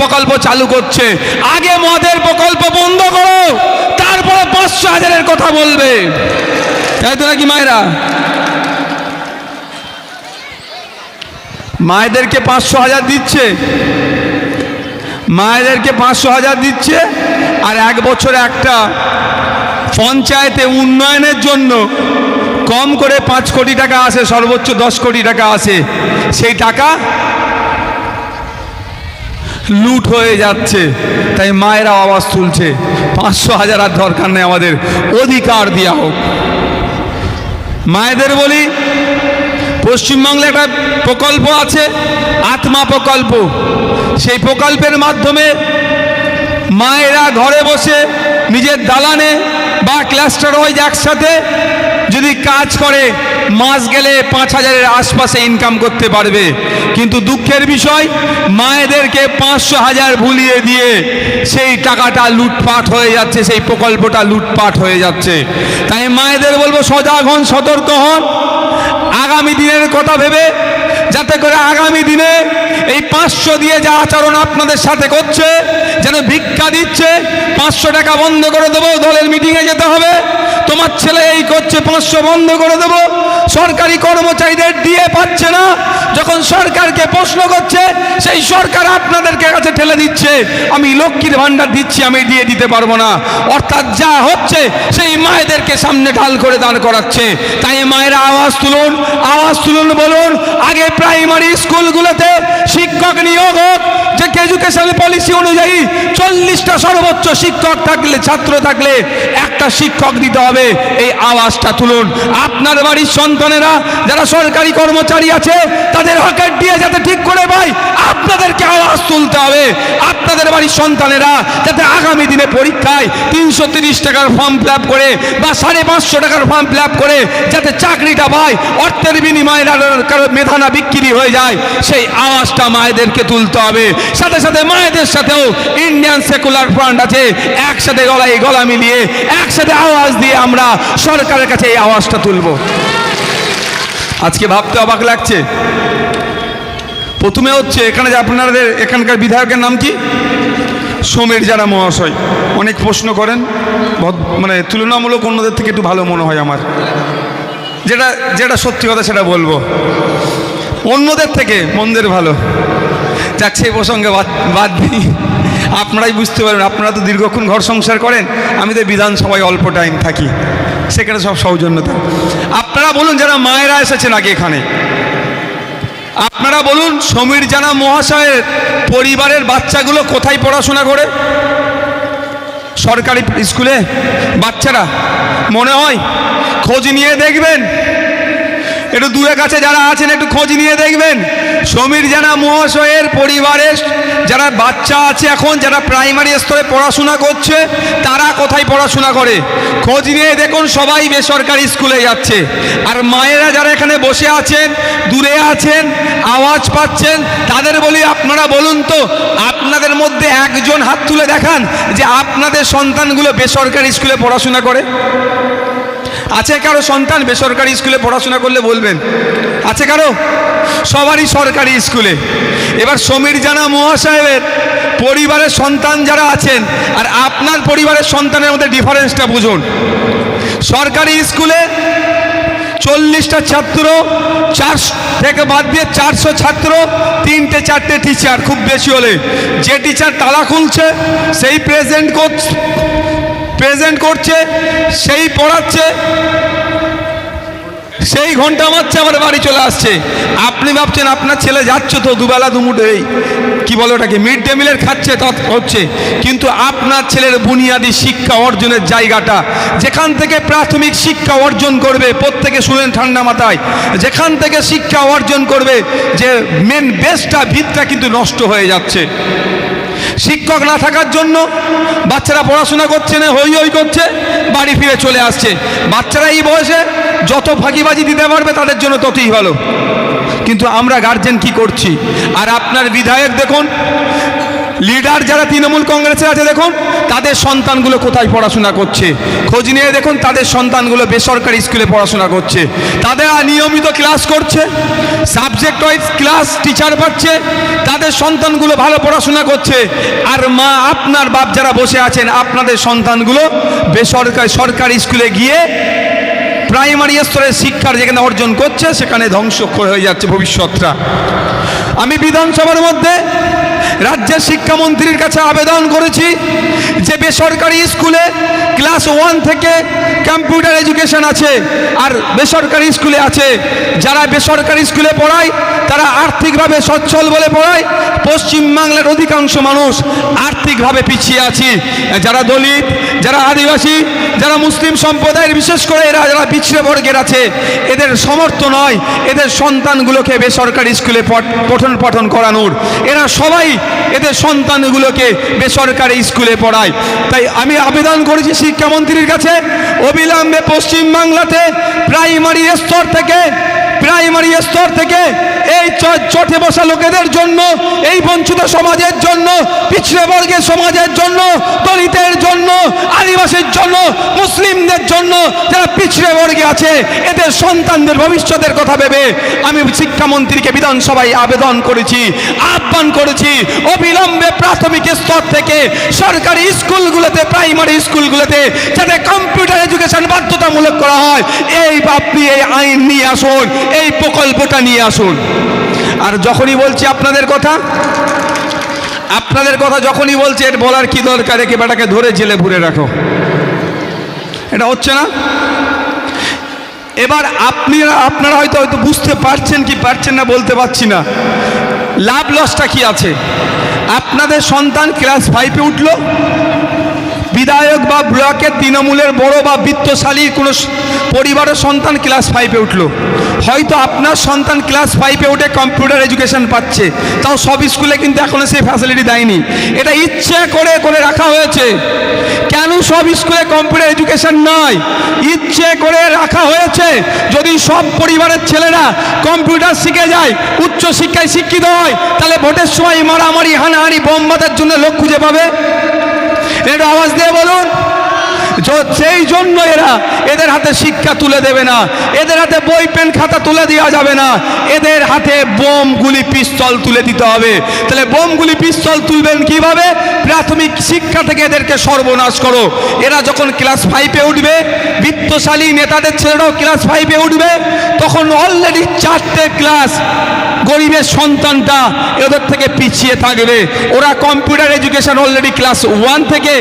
প্রকল্প চালু করছে। আগে মদের প্রকল্প বন্ধ করো। তারপরে পাঁচশো হাজারের কথা বলবে। তাই তো নাকি মায়েরা? মায়েদেরকে পাঁচশো হাজার দিচ্ছে। মায়েদেরকে পাঁচশো হাজার দিচ্ছে আর এক বছরে একটা পঞ্চায়েতে উন্নয়নের জন্য কম করে পাঁচ কোটি টাকা আসে, সর্বোচ্চ দশ কোটি টাকা আসে। সেই টাকা লুট হয়ে যাচ্ছে। তাই মায়েরা আওয়াজ তুলছে। পাঁচশো হাজার আর দরকার নেই আমাদের। অধিকার দেওয়া হোক। মায়েদের বলি, পশ্চিমবাংলায় একটা প্রকল্প আছে, আত্মা প্রকল্প। সেই প্রকল্পের মাধ্যমে মায়েরা ঘরে বসে নিজের দালানে বা ক্লাস্টার ওয়াইজ একসাথে যদি কাজ করে মাস গেলে পাঁচ হাজারের আশপাশে ইনকাম করতে পারবে। কিন্তু দুঃখের বিষয়, মায়েদেরকে পাঁচশো হাজার ভুলিয়ে দিয়ে সেই টাকাটা লুটপাট হয়ে যাচ্ছে, সেই প্রকল্পটা লুটপাট হয়ে যাচ্ছে। তাই মায়েদের বলব, সজাগ হন, সতর্ক হন। আগামী দিনের কথা ভেবে, যাতে করে আগামী দিনে এই পাঁচশো দিয়ে যা আচরণ আপনাদের সাথে করছে, যেন ভিক্ষা দিচ্ছে, পাঁচশো টাকা বন্ধ করে দেবো, দলের মিটিংয়ে যেতে হবে। তোমার ছেলে এই করছে, পাঁচশো বন্ধ করে দেবো। সরকারি কর্মচারীদের দিয়ে পাচ্ছে না। যখন সরকারকে প্রশ্ন করছে, সেই সরকার আপনাদেরকে কাছে ঠেলে দিচ্ছে। আমি লক্ষ্মীর ভাণ্ডার দিচ্ছি, আমি দিয়ে দিতে পারব না। অর্থাৎ যা হচ্ছে, সেই মায়েদেরকে সামনে ঢাল করে দাঁড় করাচ্ছে। তাই মায়েরা আওয়াজ তুলুন আওয়াজ তুলুন, বলুন, আগে প্রাইমারি স্কুলগুলোতে শিক্ষক নিয়োগ হোক, যে এডুকেশন পলিসি অনুযায়ী চল্লিশটা সর্বোচ্চ শিক্ষক থাকলে, ছাত্র থাকলে, একটা শিক্ষক দিতে হবে। এই আওয়াজটা তুলুন। আপনার বাড়ির সন্তানেরা যারা সরকারি কর্মচারী আছে, তাদের হকের দিয়ে যাতে ঠিক করে পায় আপনাদেরকে আওয়াজ তুলতে হবে। আপনাদের বাড়ির সন্তানেরা যাতে আগামী দিনে পরীক্ষায় তিনশো টাকার ফর্ম ফিল করে বা সাড়ে পাঁচশো টাকার ফর্ম ফিল করে যাতে চাকরিটা পায়, অর্থের বিনিময়ে মেধানা বিক্রি হয়ে যায়, সেই আওয়াজটা মায়েদেরকে তুলতে হবে। সাথে সাথে মায়েদের সাথেও ইন্ডিয়ান সেকুলার ফ্রন্ট আছে, একসাথে গলায় গলা মিলিয়ে, একসাথে আওয়াজ দিয়ে আমরা সরকারের কাছে এই আওয়াজটা তুলব। আজকে ভাবতে অবাক লাগছে। প্রথমে হচ্ছে এখানে যে আপনাদের এখানকার বিধায়কের নাম কি? সমীর যারা মহাশয়। অনেক প্রশ্ন করেন মানে তুলনামূলক অন্যদের থেকে একটু ভালো মনে হয় আমার। যেটা যেটা সত্যি কথা সেটা বলব। অন্যদের থেকে মন্দের ভালো। যাক, সেই প্রসঙ্গে বাদ বাদ দিই। আপনারাই বুঝতে পারবেন, আপনারা তো দীর্ঘক্ষণ ঘর সংসার করেন, আমি তো বিধানসভায় অল্প টাইম থাকি। সেখানে সব সৌজন্যতা। আপনারা বলুন যারা মায়েরা এসেছেন আগে এখানে। আপনারা বলুন সমীর জানা মহাশয়ের পরিবারের বাচ্চাগুলো কোথায় পড়াশোনা করে? সরকারি স্কুলে? বাচ্চারা, মনে হয়? খোঁজ নিয়ে দেখবেন? একটু দূরে কাছে যারা আছেন একটু খোঁজ নিয়ে দেখবেন? সমীর জানা মহাশয়ের পরিবারের যারা বাচ্চা আছে এখন, যারা প্রাইমারি স্তরে পড়াশোনা করছে, তারা কোথায় পড়াশোনা করে? খোঁজ নিয়ে দেখুন, সবাই বেসরকারি স্কুলে যাচ্ছে। আর মায়েরা যারা এখানে বসে আছেন, দূরে আছেন, আওয়াজ পাচ্ছেন, তাদের বলি আপনারা বলুন তো, আপনাদের মধ্যে একজন হাত তুলে দেখান যে আপনাদের সন্তানগুলো বেসরকারি স্কুলে পড়াশোনা করে? আছে কারও সন্তান বেসরকারি স্কুলে পড়াশোনা করলে বলবেন? আছে কারও? সবারই সরকারি স্কুলে। এবার সমীর জানা মহাশয়ের পরিবারের সন্তান যারা আছেন, আর আপনার পরিবারের সন্তানের মধ্যে ডিফারেন্সটা বুঝুন। সরকারি স্কুলে চল্লিশটা ছাত্র চার থেকে বাদ দিয়ে চারশো ছাত্র, তিনটে চারটে টিচার খুব বেশি হলে। যে টিচার তালা খুলছে, সেই প্রেজেন্ট করছে প্রেজেন্ট করছে, সেই পড়াচ্ছে, সেই ঘণ্টা মারছে, আমার বাড়ি চলে আসছে। আপনি ভাবছেন আপনার ছেলে যাচ্ছে তো দুবেলা দুমুঠো এই, কি বলো ওটাকে, মিড ডে মিলের খাচ্ছে, তা হচ্ছে। কিন্তু আপনার ছেলের বুনিয়াদি শিক্ষা অর্জনের জায়গাটা, যেখান থেকে প্রাথমিক শিক্ষা অর্জন করবে, প্রত্যেকে শুনেন ঠান্ডা মাথায়, যেখান থেকে শিক্ষা অর্জন করবে, যে মেন বেসটা ভিতটা কিন্তু নষ্ট হয়ে যাচ্ছে। শিক্ষক না থাকার জন্য বাচ্চারা পড়াশোনা করছে না, হই হই করছে, বাড়ি ফিরে চলে আসছে। বাচ্চারা এই বয়সে যত ফাঁকিবাজি দিতে পারবে তাদের জন্য ততই ভালো। কিন্তু আমরা গার্জেন কি করছি? আর আপনার বিধায়ক দেখুন লিডার যারা তৃণমূল কংগ্রেসে আছে, দেখুন, তাদের সন্তানগুলো কোথায় পড়াশোনা করছে? খোঁজ নিয়ে দেখুন, তাদের সন্তানগুলো বেসরকারি স্কুলে পড়াশোনা করছে। তাদের নিয়মিত ক্লাস করছে, সাবজেক্ট ওয়াইজ ক্লাস টিচার পাচ্ছে, তাদের সন্তানগুলো ভালো পড়াশোনা করছে। আর মা, আপনার বাপ যারা বসে আছেন, আপনাদের সন্তানগুলো বেসরকারি, সরকারি স্কুলে গিয়ে প্রাইমারি স্তরের শিক্ষার যেখানে অর্জন করছে, সেখানে ধ্বংস হয়ে যাচ্ছে ভবিষ্যৎটা। আমি বিধানসভার মধ্যে রাজ্যের শিক্ষামন্ত্রীর কাছে আবেদন করেছি যে বেসরকারি স্কুলে ক্লাস ওয়ান থেকে কম্পিউটার এডুকেশন আছে আর বেসরকারি স্কুলে আছে। যারা বেসরকারি স্কুলে পড়ায়, তারা আর্থিকভাবে সচ্ছল বলে পড়ায়। পশ্চিমবাংলার অধিকাংশ মানুষ আর্থিকভাবে পিছিয়ে আছি। যারা দলিত, যারা আদিবাসী, যারা মুসলিম সম্প্রদায়ের, বিশেষ করে এরা যারা পিছিয়ে বর্গের আছে, এদের সমর্থ নয়। এদের সন্তানগুলোকে বেসরকারি স্কুলে পঠ- পঠন পাঠন করানোর। এরা সবাই এদের সন্তানগুলোকে বেসরকারি স্কুলে পড়ায়। তাই আমি আবেদন করেছি শিক্ষামন্ত্রীর কাছে, অবিলম্বে পশ্চিমবাংলাতে প্রাইমারি স্তর থেকে, প্রাইমারি স্তর থেকে এই চটে বসা লোকেদের জন্য, এই বঞ্চিত সমাজের জন্য, পিছড়ে বর্গের সমাজের জন্য, দলিতের জন্য আদিবাসীর জন্য, মুসলিমদের জন্য যারা পিছড়ে বর্গে আছে, এদের সন্তানদের ভবিষ্যতের কথা ভেবে আমি শিক্ষামন্ত্রীকে বিধানসভায় আবেদন করেছি, আহ্বান করেছি। অবিলম্বে প্রাথমিক স্তর থেকে সরকারি স্কুলগুলোতে, প্রাইমারি স্কুলগুলোতে যাতে কম্পিউটার এডুকেশন বাধ্যতামূলক করা হয়, এই আপনি এই আইন নিয়ে আসুন, এই প্রকল্পটা নিয়ে আসুন। আর যখনই বলছি আপনাদের কথা আপনাদের কথা যখনই বলছে এটা বলার কি দরকার? একে বেটাকে ধরে জেলে ভরে রাখো। এটা হচ্ছে না? এবার আপনি আপনারা হয়তো হয়তো বুঝতে পারছেন কি পারছেন না বলতে পারছি না। লাভ লসটা কি আছে? আপনাদের সন্তান ক্লাস ফাইভে উঠল বিধায়ক বা ব্লকের তৃণমূলের বড় বা বিত্তশালী কোনো পরিবারের সন্তান ক্লাস ফাইভে উঠল। হয়তো আপনার সন্তান ক্লাস ফাইভে উঠে কম্পিউটার এডুকেশন পাচ্ছে, তাও সব স্কুলে কিন্তু এখনও সেই ফ্যাসিলিটি দেয়নি। এটা ইচ্ছে করে করে রাখা হয়েছে। কেন সব স্কুলে কম্পিউটার এডুকেশন নয় ইচ্ছে করে রাখা হয়েছে। যদি সব পরিবারের ছেলেরা কম্পিউটার শিখে যায়, উচ্চ শিক্ষায় শিক্ষিত হয়, তাহলে ভোটের সময় মারামারি, হানাহানি বোমবাদের জন্য লোক খুঁজে পাবে? একটু আওয়াজ দিয়ে বলুন য- সেই জন্য এরা এদের হাতে শিক্ষা তুলে দেবে না, এদের হাতে বই, পেন, খাতা তুলে দেওয়া যাবে না, এদের হাতে বোম, গুলি, পিস্তল তুলে দিতে হবে। তাহলে বোম, গুলি, পিস্তল তুলবেন কীভাবে? প্রাথমিক শিক্ষা থেকে এদেরকে সর্বনাশ করো। এরা যখন ক্লাস ফাইভে উঠবে, বিত্তশালী নেতাদের ছেলেরাও ক্লাস ফাইভে উঠবে, তখন অলরেডি চারটে ক্লাস গরিবের সন্তানটা এদের থেকে পিছিয়ে থাকবে। ওরা computer education already class one থেকে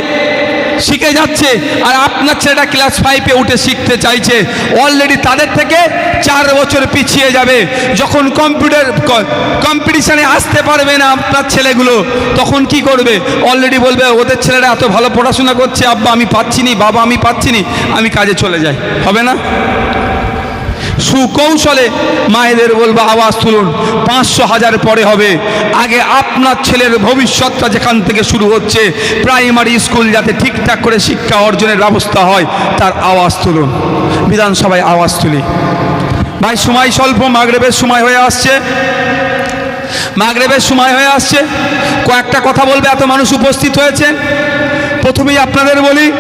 শিখে যাচ্ছে আর আপনার ছেলেটা ক্লাস ফাইভে উঠে শিখতে চাইছে। অলরেডি তাদের থেকে চার বছর পিছিয়ে যাবে। যখন কম্পিউটার কম্পিটিশানে আসতে পারবে না আপনার ছেলেগুলো, তখন কি করবে? অলরেডি বলবে, ওদের ছেলেরা এত ভালো পড়াশোনা করছে, আব্বা আমি পাচ্ছি নি, বাবা আমি পাচ্ছি নি, আমি কাজে চলে যাই। হবে না? সুকৌশলে মায়েদের বলব আওয়াজ তুলুন। পাঁচশো হাজার পরে হবে। আগে আপনার ছেলের ভবিষ্যৎটা যেখান থেকে শুরু হচ্ছে, প্রাইমারি স্কুল যাতে ঠিকঠাক করে শিক্ষা অর্জনের ব্যবস্থা হয়, তার আওয়াজ তুলুন। বিধানসভায় আওয়াজ তুলি। ভাই, সময় স্বল্প, মাগরেবের সময় হয়ে আসছে। মাগরেবের সময় হয়ে আসছে। কয়েকটা কথা বলবে, এত মানুষ উপস্থিত হয়েছেন। প্রথমেই আপনাদের বলি